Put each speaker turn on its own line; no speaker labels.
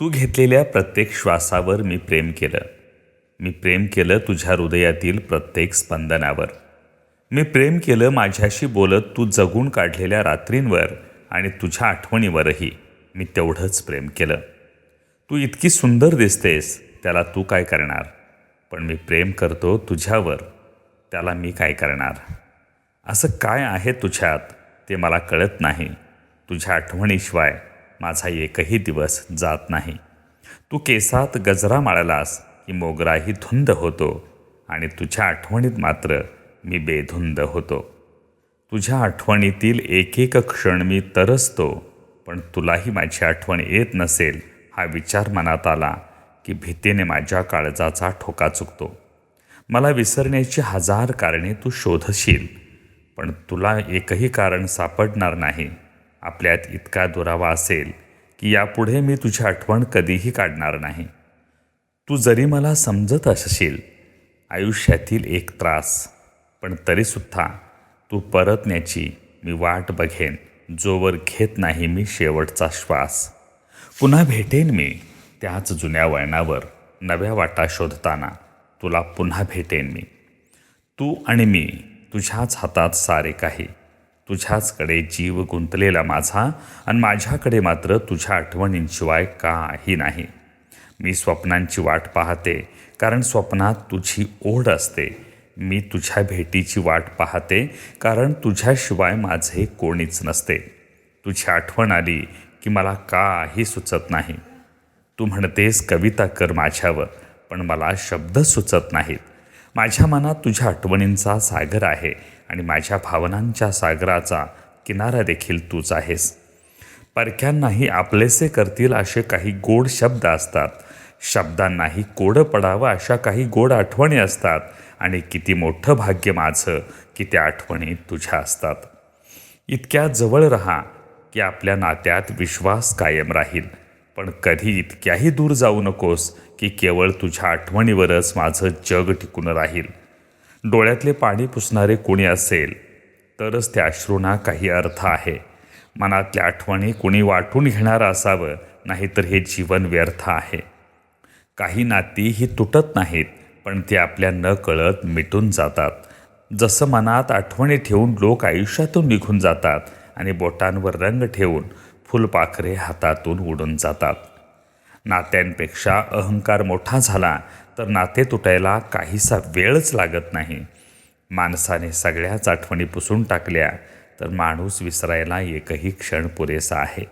तू घेतलेल्या प्रत्येक श्वासावर मी प्रेम केलं. मी प्रेम केलं तुझ्या हृदयातील प्रत्येक स्पंदनावर. मी प्रेम केलं माझ्याशी बोलत तू जगून काढलेल्या रात्रींवर आणि तुझ्या आठवणीवरही. मी तेवढंच प्रेम केलं. तू इतकी सुंदर दिसतेस त्याला तू काय करणार? पण मी प्रेम करतो तुझ्यावर त्याला मी काय करणार? असं काय आहे तुझ्यात ते मला कळत नाही. तुझ्या आठवणीशिवाय. माझा एकही दिवस जात नाही. तू केसात गजरा माळलास की मोगराही धुंद होतो आणि तुझ्या आठवणीत मात्र मी बेधुंद होतो. तुझ्या आठवणीतील एक एक क्षण मी तरसतो पण तुलाही माझी आठवण येत नसेल हा विचार मनात आला की भीतीने माझ्या काळजाचा ठोका चुकतो. मला विसरण्याची हजार कारणे तू शोधशील पण तुला एकही कारण सापडणार नाही. आपल्यात इतका दुरावा असेल की यापुढे मी तुझी आठवण कधीही काढणार नाही. तू जरी मला समजत असशील आयुष्यातील एक त्रास पण तरीसुद्धा तू परतण्याची मी वाट बघेन जोवर घेत नाही मी शेवटचा श्वास. पुन्हा भेटेन मी त्याच जुन्या वळणावर नव्या वाटा शोधताना तुला पुन्हा भेटेन मी. तू आणि मी तुझ्याच हातात सारे काही. तुझ्याचकडे जीव गुंतलेला माझा आणि माझ्याकडे मात्र तुझ्या आठवणींशिवाय काही नाही. मी स्वप्नांची वाट पाहते कारण स्वप्नात तुझी ओढ असते. मी तुझ्या भेटीची वाट पाहते कारण तुझ्याशिवाय माझे कोणीच नसते. तुझी आठवण आली की मला काही सुचत नाही. तू म्हणतेस कविता कर माझ्यावर पण मला शब्द सुचत नाहीत. माझ्या मनात तुझ्या आठवणींचा सागर आहे आणि माझ्या भावनांच्या सागराचा किनारा देखील तूच आहेस. परक्यांनाही आपलेसे करतील असे काही गोड शब्द असतात. शब्दांनाही कोडं पडावं अशा काही गोड आठवणी असतात आणि किती मोठं भाग्य माझं की त्या आठवणी तुझ्या असतात. इतक्या जवळ राहा की आपल्या नात्यात विश्वास कायम राहील. पण कधी इतक्याही दूर जाऊ नकोस की केवळ तुझ्या आठवणीवरच माझं जग टिकून राहील. डोळ्यातले पाणी पुसणारे कोणी असेल तरच त्या अश्रूंना काही अर्थ आहे. मनातल्या आठवणी कुणी वाटून घेणारं असावं नाहीतर हे जीवन व्यर्थ आहे. काही नाती ही तुटत नाहीत पण ती आपल्या न कळत मिटून जातात. जसं मनात आठवणी ठेवून लोक आयुष्यातून निघून जातात आणि बोटांवर रंग ठेवून फुलपाखरे हातातून उडून जातात. नात्यांपेक्षा अहंकार मोठा झाला तर नाते तुटायला काहीसा वेळच लागत नाही. माणसाने सगळ्याच आठवणी पुसून टाकल्या तर माणूस विसरायला एकही क्षण पुरेसा आहे.